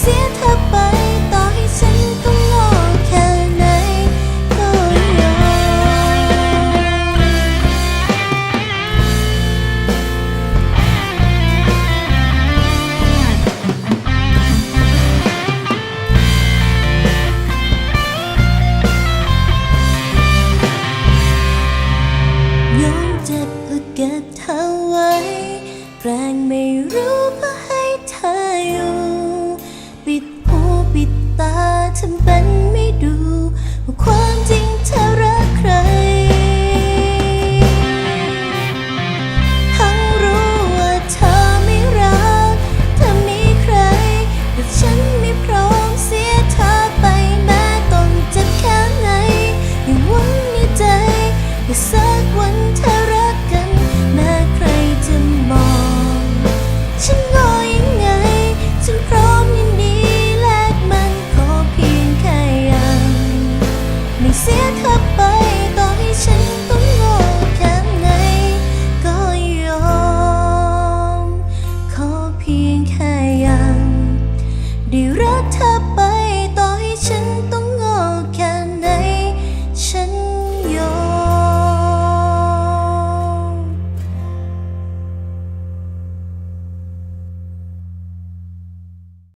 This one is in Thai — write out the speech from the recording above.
เสียเธอไปต่อให้ฉันต้องโง่แค่ไหนก็ยอมยอมเจ็บเพื่อเก็ ทำเป็นไม่ดูว่าความจริงเธอรักใคร ทั้งรู้ว่าเธอไม่รัก เธอมีใคร แต่ฉันไม่พร้อมเสียเธอไปแม้ต้องเจ็บแค่ไหนยังหวังในใจว่าสักวันเธอ รักเธอไป